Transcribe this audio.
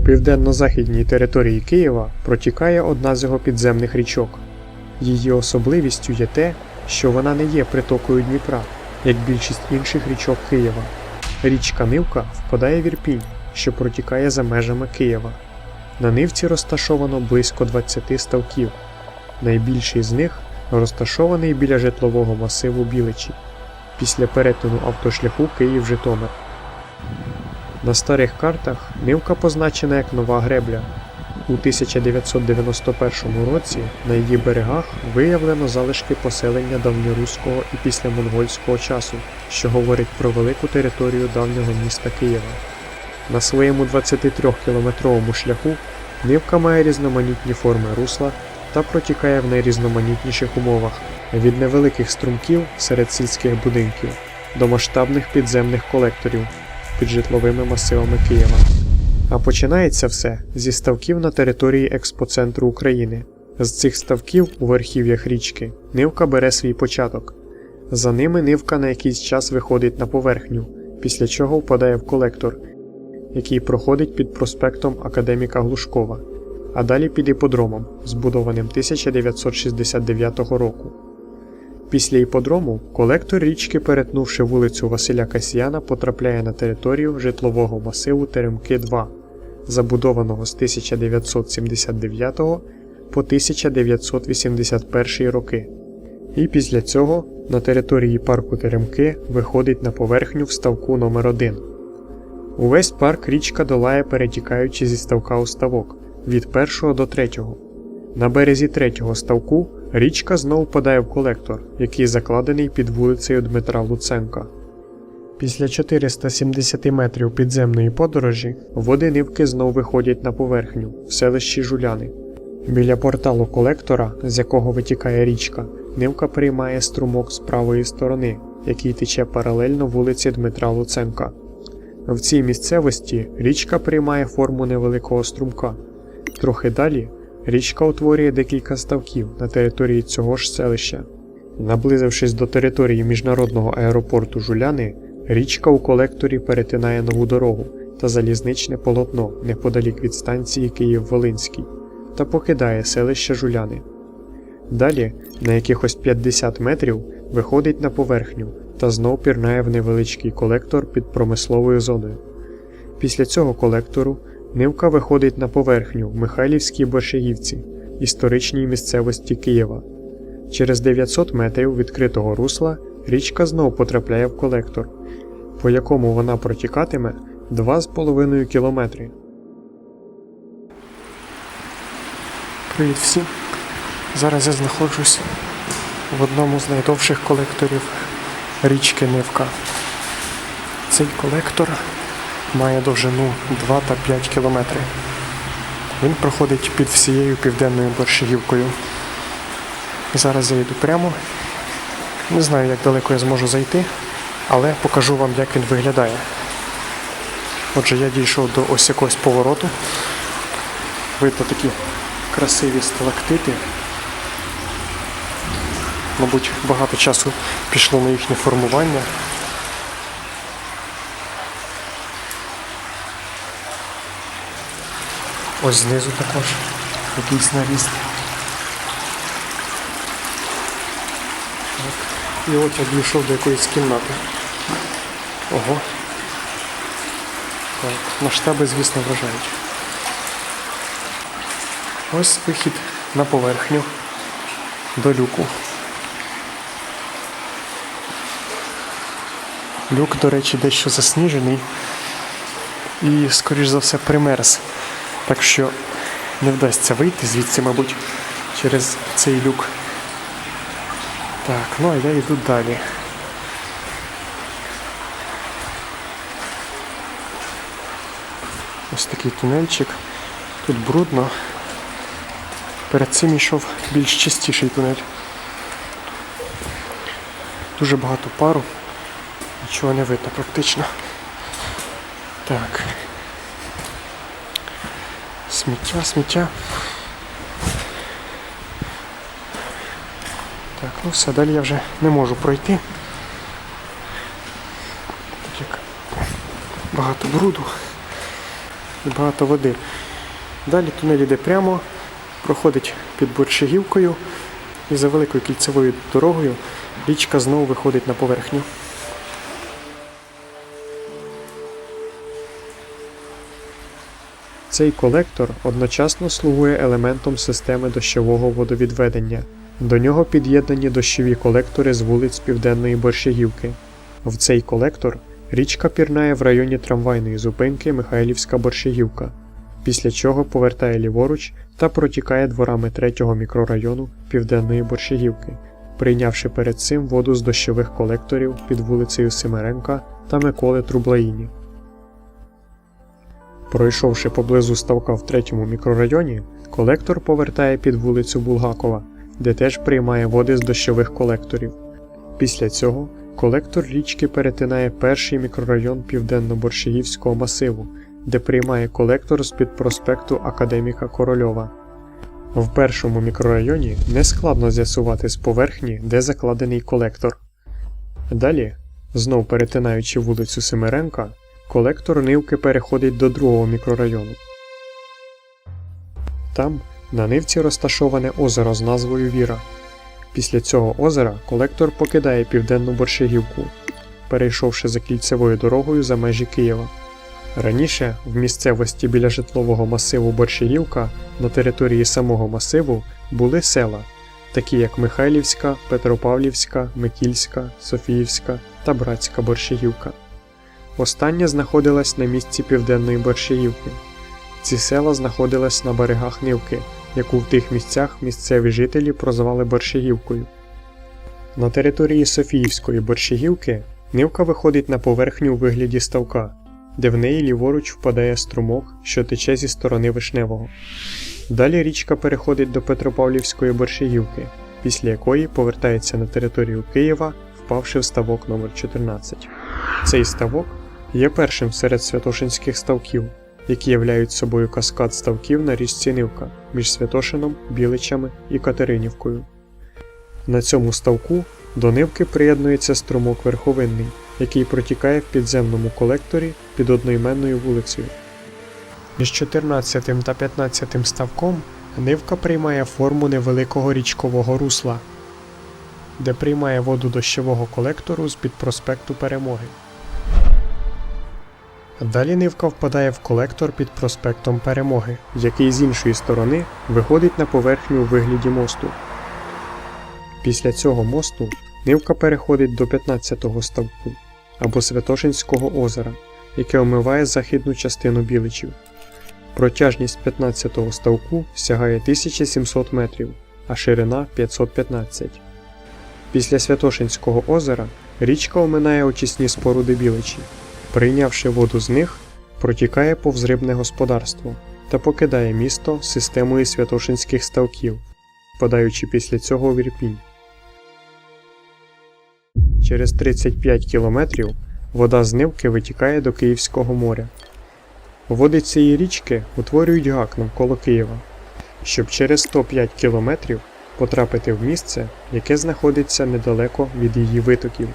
По південно-західній території Києва протікає одна з його підземних річок. Її особливістю є те, що вона не є притокою Дніпра, як більшість інших річок Києва. Річка Нивка впадає в Ірпінь, що протікає за межами Києва. На нивці розташовано близько 20 ставків. Найбільший з них розташований біля житлового масиву Біличі, після перетину автошляху Київ-Житомир. На старих картах Нивка позначена як нова гребля. У 1991 році на її берегах виявлено залишки поселення давньоруського і післямонгольського часу, що говорить про велику територію давнього міста Києва. На своєму 23-кілометровому шляху Нивка має різноманітні форми русла та протікає в найрізноманітніших умовах від невеликих струмків серед сільських будинків до масштабних підземних колекторів під житловими масивами Києва. А починається все зі ставків на території експоцентру України. З цих ставків у верхів'ях річки нивка бере свій початок. За ними нивка на якийсь час виходить на поверхню, після чого впадає в колектор, який проходить під проспектом Академіка Глушкова, а далі під іподромом, збудованим 1969 року. Після іподрому колектор річки, перетнувши вулицю Василя Касьяна, потрапляє на територію житлового масиву Теремки 2, забудованого з 1979 по 1981 роки. І після цього на території парку Теремки виходить на поверхню в ставку номер 1 Увесь парк річка долає, перетікаючи зі ставка у ставок від першого до третього. На березі третього ставку річка знову впадає в колектор, який закладений під вулицею Дмитра Луценка. Після 470 метрів підземної подорожі води нивки знов виходять на поверхню в селищі Жуляни. Біля порталу колектора, з якого витікає річка, нивка приймає струмок з правої сторони, який тече паралельно вулиці Дмитра Луценка. В цій місцевості річка приймає форму невеликого струмка. Трохи далі річка утворює декілька ставків на території цього ж селища. Наблизившись до території міжнародного аеропорту Жуляни, річка у колекторі перетинає нову дорогу та залізничне полотно неподалік від станції Київ-Волинський та покидає селище Жуляни. Далі, на якихось 50 метрів, виходить на поверхню та знов пірнає в невеличкий колектор під промисловою зоною. Після цього колектору Нивка виходить на поверхню в Михайлівській Боршегівці, історичній місцевості Києва. Через 900 метрів відкритого русла річка знов потрапляє в колектор, по якому вона протікатиме 2,5 кілометри. Привіт всім! Зараз я знаходжусь в одному з найдовших колекторів річки Нивка. Цей колектор має довжину 2 та 5 кілометрів. Він проходить під всією південною борщагівкою. Зараз я йду прямо. Не знаю, як далеко я зможу зайти, але покажу вам, як він виглядає. Отже, я дійшов до ось якогось повороту. Видно такі красиві сталактити. Мабуть, багато часу пішло на їхнє формування. Ось знизу також якийсь наріст. І от я дійшов до якоїсь кімнати. Ого. Так, масштаби, звісно, вражають. Ось вихід на поверхню до люку. Люк, до речі, дещо засніжений і, скоріш за все, примерз. Так що не вдасться вийти звідси, мабуть, через цей люк. Так, ну а я йду далі. Ось такий тунельчик. Тут брудно. Перед цим йшов більш чистіший тунель. Дуже багато пару. Нічого не видно практично. Так. Сміття, сміття. Так, ну все, далі я вже не можу пройти. Так як багато бруду. і багато води. Далі тунель йде прямо, проходить під борщагівкою і за великою кільцевою дорогою річка знову виходить на поверхню. Цей колектор одночасно слугує елементом системи дощового водовідведення. До нього під'єднані дощові колектори з вулиць Південної Борщагівки. В цей колектор річка пірнає в районі трамвайної зупинки Михайлівська Борщагівка, після чого повертає ліворуч та протікає дворами 3-го мікрорайону Південної Борщагівки, прийнявши перед цим воду з дощових колекторів під вулицею Семеренка та Миколи Трублаїні. Пройшовши поблизу ставка в третьому мікрорайоні, колектор повертає під вулицю Булгакова, де теж приймає води з дощових колекторів. Після цього колектор річки перетинає перший мікрорайон Південно-Борщагівського масиву, де приймає колектор з-під проспекту Академіка Корольова. В першому мікрорайоні нескладно з'ясувати з поверхні, де закладений колектор. Далі, знов перетинаючи вулицю Семеренка, колектор нивки переходить до другого мікрорайону. Там на нивці розташоване озеро з назвою Віра. Після цього озера колектор покидає південну борщагівку, перейшовши за кільцевою дорогою за межі Києва. Раніше в місцевості біля житлового масиву Борщагівка на території самого масиву були села, такі як Михайлівська, Петропавлівська, Микільська, Софіївська та Братська Борщагівка. Остання знаходилась на місці Південної Борщаївки. Ці села знаходились на берегах Нивки, яку в тих місцях місцеві жителі прозвали Борщагівкою. На території Софіївської Борщагівки Нивка виходить на поверхню у вигляді ставка, де в неї ліворуч впадає струмок, що тече зі сторони Вишневого. Далі річка переходить до Петропавлівської Борщагівки, після якої повертається на територію Києва, впавши в ставок номер 14 Цей ставок є першим серед святошинських ставків, які являють собою каскад ставків на річці Нивка між Святошином, Біличами і Катеринівкою. На цьому ставку до Нивки приєднується струмок Верховинний, який протікає в підземному колекторі під одноіменною вулицею. Між 14 та 15 ставком Нивка приймає форму невеликого річкового русла, де приймає воду дощового колектору з під проспекту Перемоги. Далі нивка впадає в колектор під проспектом Перемоги, який з іншої сторони виходить на поверхню у вигляді мосту. Після цього мосту нивка переходить до 15-го ставку або Святошинського озера, яке омиває західну частину Біличів. Протяжність 15-го ставку сягає 1700 метрів, а ширина 515. Після Святошинського озера річка оминає очисні споруди Біличі. Прийнявши воду з них, протікає повз рибне господарство та покидає місто системою святошинських ставків, впадаючи після цього в Ірпінь. Через 35 кілометрів вода з Нивки витікає до Київського моря. Води цієї річки утворюють гак навколо Києва, щоб через 105 кілометрів потрапити в місце, яке знаходиться недалеко від її витоків.